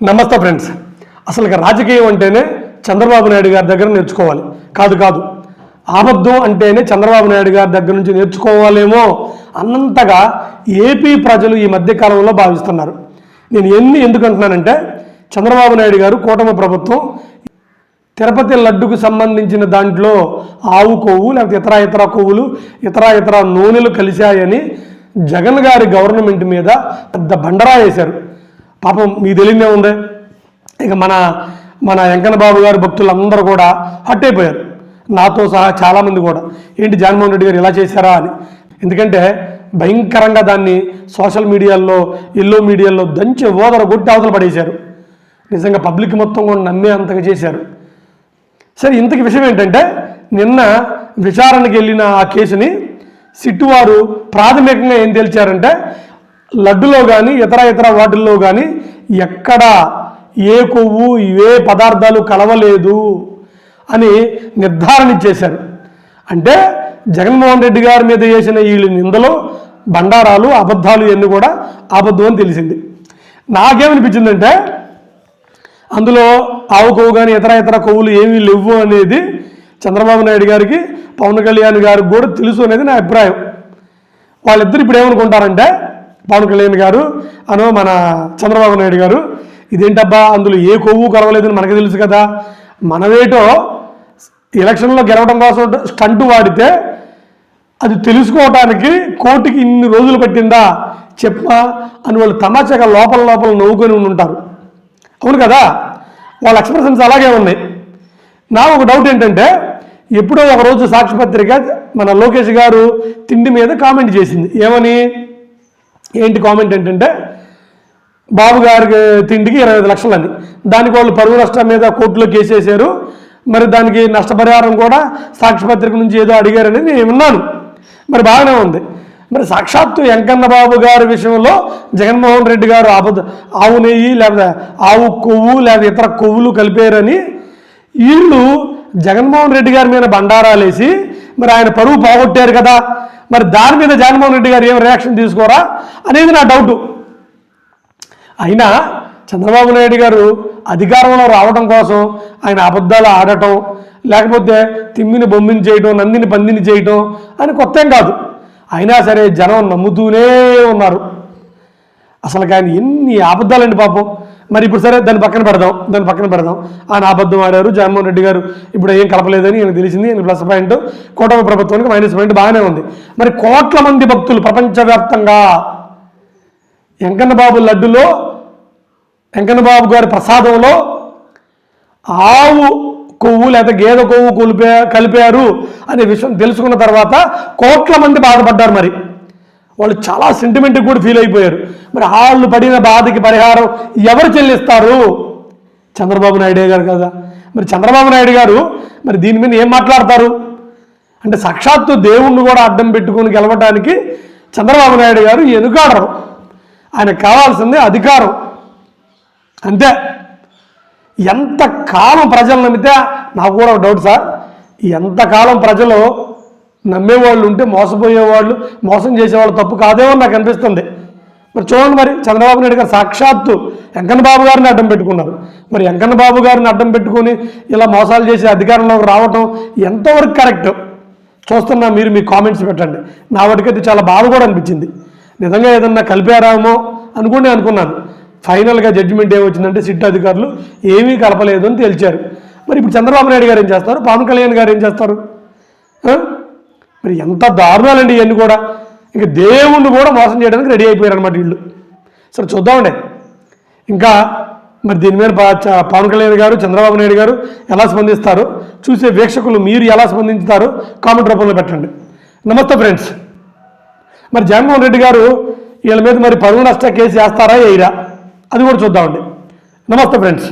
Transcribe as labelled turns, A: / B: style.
A: నమస్తే ఫ్రెండ్స్. అసలు రాజకీయం అంటేనే చంద్రబాబు నాయుడు గారి దగ్గర నేర్చుకోవాలి. కాదు కాదు. ఆబద్ధం అంటేనే చంద్రబాబు నాయుడు గారి దగ్గర నుంచి నేర్చుకోవాలేమో అన్నంతగా ఏపీ ప్రజలు ఈ మధ్య కాలంలో భావిస్తున్నారు. నేను ఎన్ని ఎందుకు అంటున్నానంటే చంద్రబాబు నాయుడు గారు కూటమి ప్రభుత్వం తిరుపతి లడ్డుకు సంబంధించిన దాంట్లో ఆవు కొవ్వు లేకపోతే ఇతర ఇతర కొవ్వులు ఇతర ఇతర నూనెలు కలిశాయని జగన్ గారి గవర్నమెంట్ మీద పెద్ద బండరా వేశారు పాపం మీకు తెలియనే ఉంది. ఇక మన మన వెంకన్న బాబు గారి భక్తులందరూ కూడా హట్ అయిపోయారు. నాతో సహా చాలామంది కూడా. ఏంటి జగన్మోహన్ రెడ్డి గారు ఇలా చేశారా అని. ఎందుకంటే భయంకరంగా దాన్ని సోషల్ మీడియాల్లో ఎల్లో మీడియాల్లో దంచి ఓదర కొట్టి అవతల పడేశారు. నిజంగా పబ్లిక్ మొత్తం కూడా నమ్మే అంతగా చేశారు. సరే ఇంతకి విషయం ఏంటంటే నిన్న విచారణకు వెళ్ళిన ఆ కేసుని సిట్టు వారు ప్రాథమికంగా ఏం తేల్చారంటే లడ్డులో కానీ ఇతర ఇతర వాటిల్లో కానీ ఎక్కడ ఏ కొవ్వు ఏ పదార్థాలు కలవలేదు అని నిర్ధారణ ఇచ్చేశారు అంటే జగన్మోహన్ రెడ్డి గారి మీద చేసిన వీళ్ళు నిందలు బండారాలు అబద్ధాలు ఇవన్నీ కూడా అబద్ధం అని తెలిసింది. నాకేమనిపించిందంటే అందులో ఆవు కొవ్వు కానీ ఇతర ఇతర కొవ్వులు ఏమీ లేవు అనేది చంద్రబాబు నాయుడు గారికి పవన్ కళ్యాణ్ గారికి కూడా తెలుసు అనేది నా అభిప్రాయం. వాళ్ళిద్దరు ఇప్పుడు ఏమనుకుంటారంటే పవన్ కళ్యాణ్ గారు అను మన చంద్రబాబు నాయుడు గారు ఇదేంటబ్బా అందులో ఏ కొవ్వు కరవలేదని మనకు తెలుసు కదా. మనవేటో ఎలక్షన్లో గెలవడం కోసం స్టంట్ వాడితే అది తెలుసుకోవటానికి కోర్టుకి ఇన్ని రోజులు పట్టిందా? చెప్పా అని వాళ్ళు తమాచగా లోపల లోపల నవ్వుకొని ఉండి ఉంటారు అవును కదా? వాళ్ళ ఎక్స్ప్రెషన్స్ అలాగే ఉన్నాయి. నా ఒక డౌట్ ఏంటంటే ఎప్పుడో ఒక రోజు సాక్షిపత్రిక మన లోకేష్ గారు తిండి మీద కామెంట్ చేసింది. ఏమని? ఏంటి కామెంట్ ఏంటంటే బాబు గారికి తిండికి ఇరవై ఐదు లక్షలు అని దానికి వాళ్ళు పరువు నష్టం మీద కోర్టులో కేసేశారు మరి దానికి నష్టపరిహారం కూడా సాక్షిపత్రిక నుంచి ఏదో అడిగారని నేను విన్నాను. మరి బాగానే ఉంది. మరి సాక్షాత్తు వెంకన్న బాబు గారి విషయంలో జగన్మోహన్ రెడ్డి గారు ఆపద ఆవు నెయ్యి లేకపోతే ఆవు కొవ్వు లేదా ఇతర కొవ్వులు కలిపారని వీళ్ళు జగన్మోహన్ రెడ్డి గారి మీద బండారాలేసి మరి ఆయన పరువు పోగొట్టారు కదా. మరి దాని మీద జగన్మోహన్ రెడ్డి గారు ఏం రియాక్షన్ తీసుకోరా అనేది నా డౌటు అయినా చంద్రబాబు నాయుడు గారు అధికారంలో రావడం కోసం ఆయన అబద్ధాలు ఆడటం లేకపోతే తిమ్మిని బొమ్మిని చేయటం నందిని పందిని చేయటం అని కొత్త ఏం కాదు. అయినా సరే జనం నమ్ముతూనే ఉన్నారు. అసలు కానీ ఎన్ని అబద్ధాలండి పాపం. మరి ఇప్పుడు సరే దాన్ని పక్కన పెడదాం దాన్ని పక్కన పెడదాం. ఆయన అబద్ధం ఆడారు జగన్మోహన్ రెడ్డి గారు ఇప్పుడు ఏం కలపలేదని నేను తెలిసింది ఈయన ప్లస్ పాయింట్ కూటమి ప్రభుత్వానికి మైనస్ పాయింట్ బాగానే ఉంది. మరి కోట్ల మంది భక్తులు ప్రపంచవ్యాప్తంగా వెంకన్నబాబు లడ్డులో వెంకన్నబాబు గారి ప్రసాదంలో ఆవు కొవ్వు లేదా గేదె కొవ్వు కలిపే కలిపారు అనే విషయం తెలుసుకున్న తర్వాత కోట్ల మంది బాధపడ్డారు మరి. వాళ్ళు చాలా సెంటిమెంట్ కూడా ఫీల్ అయిపోయారు. మరి వాళ్ళు పడిన బాధకి పరిహారం ఎవరు చెల్లిస్తారు? చంద్రబాబు నాయుడు గారు కదా. మరి చంద్రబాబు నాయుడు గారు మరి దీని మీద ఏం మాట్లాడతారు? అంటే సాక్షాత్తు దేవుణ్ణి కూడా అడ్డం పెట్టుకుని గెలవడానికి చంద్రబాబు నాయుడు గారు ఎనుకాడరు. ఆయనకు కావాల్సింది అధికారం. అంతే. ఎంత కాలం ప్రజలు నమ్మితే నాకు కూడా ఒక డౌట్ సార్ ఎంతకాలం ప్రజలు నమ్మేవాళ్ళు ఉంటే మోసపోయేవాళ్ళు మోసం చేసేవాళ్ళు తప్పు కాదేమో నాకు అనిపిస్తుంది. మరి చూడండి మరి చంద్రబాబు నాయుడు గారు సాక్షాత్తు వెంకన్న బాబు గారిని అడ్డం పెట్టుకున్నారు. మరి వెంకన్న బాబు గారిని అడ్డం పెట్టుకొని ఇలా మోసాలు చేసి అధికారంలోకి రావటం ఎంతవరకు కరెక్ట్? చూస్తున్నా మీరు మీ కామెంట్స్ పెట్టండి. నా వాటికైతే చాలా బాధ కూడా అనిపించింది. నిజంగా ఏదన్నా కలిపారామో అనుకుని అనుకున్నాను. ఫైనల్గా జడ్జిమెంట్ ఏమొచ్చిందంటే సిట్ అధికారులు ఏమీ కలపలేదు అని తేల్చారు. మరి ఇప్పుడు చంద్రబాబు నాయుడు గారు ఏం చేస్తారు? పవన్ కళ్యాణ్ గారు ఏం చేస్తారు? మరి ఎంత దారుణాలండి ఇవన్నీ కూడా. ఇంకా దేవుణ్ణి కూడా మోసం చేయడానికి రెడీ అయిపోయారు అనమాట వీళ్ళు. సరే చూద్దామండి. ఇంకా మరి దీని మీద పవన్ కళ్యాణ్ గారు చంద్రబాబు నాయుడు గారు ఎలా స్పందిస్తారు? చూసే వీక్షకులు మీరు ఎలా స్పందించుతారు? కామెంట్ రూపంలో పెట్టండి. నమస్తే ఫ్రెండ్స్. మరి జగన్మోహన్ రెడ్డి గారు వీళ్ళ మీద మరి పరువు నష్ట కేసు వేస్తారా వేయరా? అది కూడా చూద్దామండి. నమస్తే ఫ్రెండ్స్.